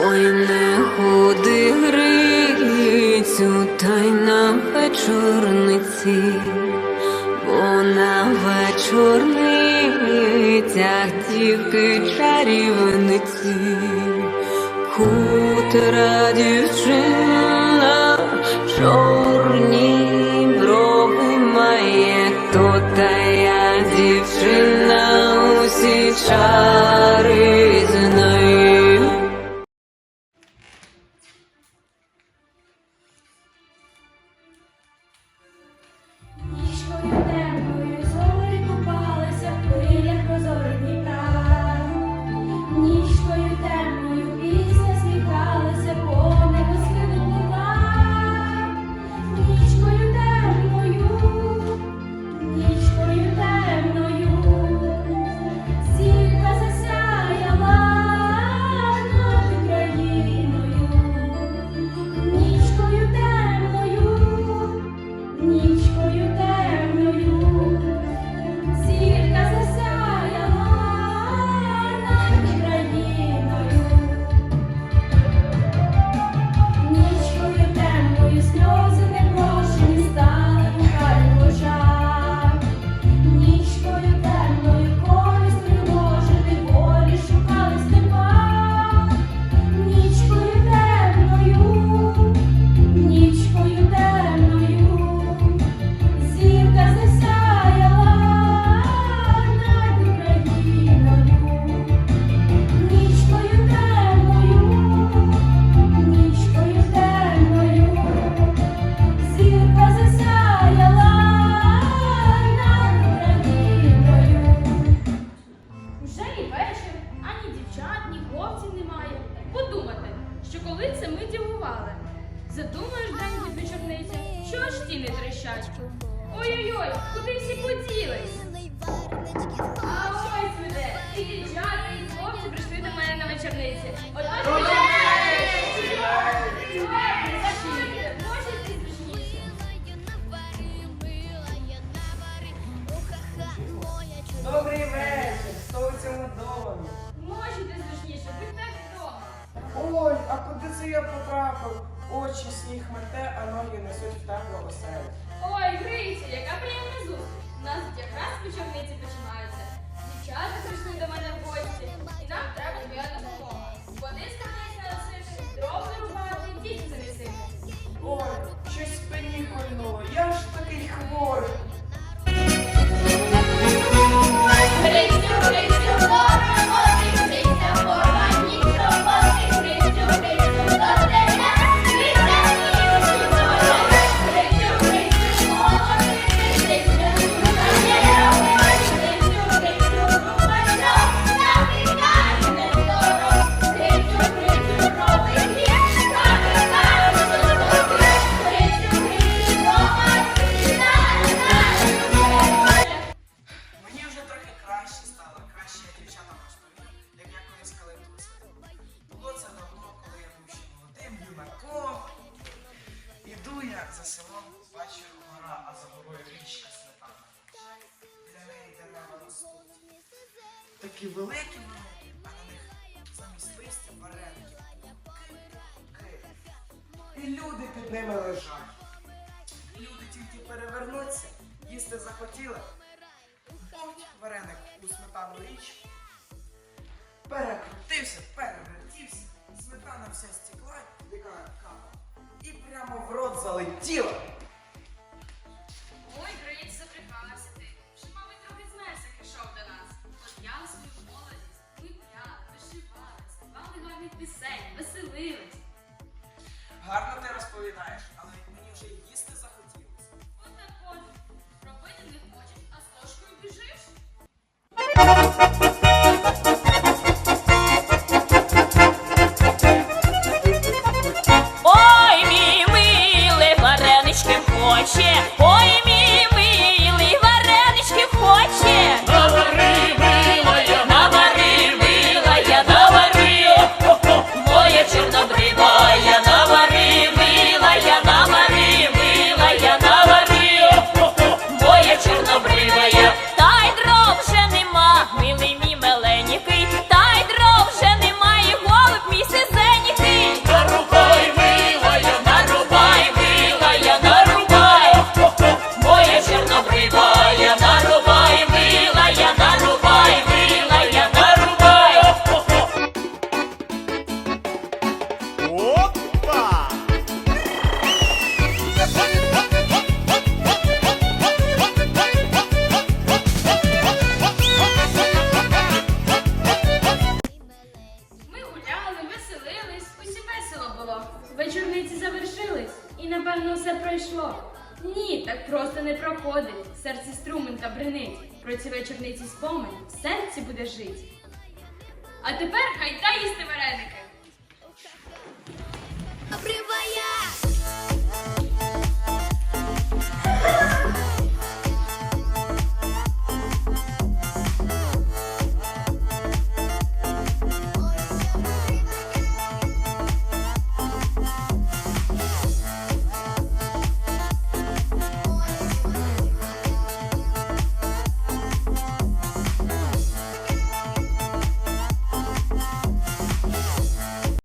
Ой, не ходи грицю, та й на вечорниці, бо на вечорницях тільки чарівниці, хутра дівчина, чорні брови має, то та я дівчина, усі чари що коли це ми дивували. Задумаєш день від вечорниці, що аж стіни трещать. Ой-ой-ой, куди всі поділись? А ось ви де. І дівчата, і хлопці прийшли до мене на вечорниці. Отож, Добрий вечір, хто у цьому домі? Ой, а куди це я потрапив? Очі сніг мете, а ноги несуть в тепло оселю. Ой, Гриця, яка приємна зустріч. У нас якраз вечорниці починаються. Дівчата прийшли до мене в гості, і нам треба твоя допомога. За селом, бачу гора, а за горою річка сметана. Біля неї дерева ростуть. Такі великі великі, а на них замість листя вареники. І люди під ними лежать. Люди тільки перевернуться, їсти захотіли. От вареник у сметану річ. Перекрутився, перевертівся, сметана вся стекла, яка кава. І прямо в рот залетіла. Чорниці завершились і, напевно, все пройшло. Ні, так просто не проходить. В серці струмень та бринить. Про ці вечорниці спомин в серці буде жить. А тепер хай та їсти вареники.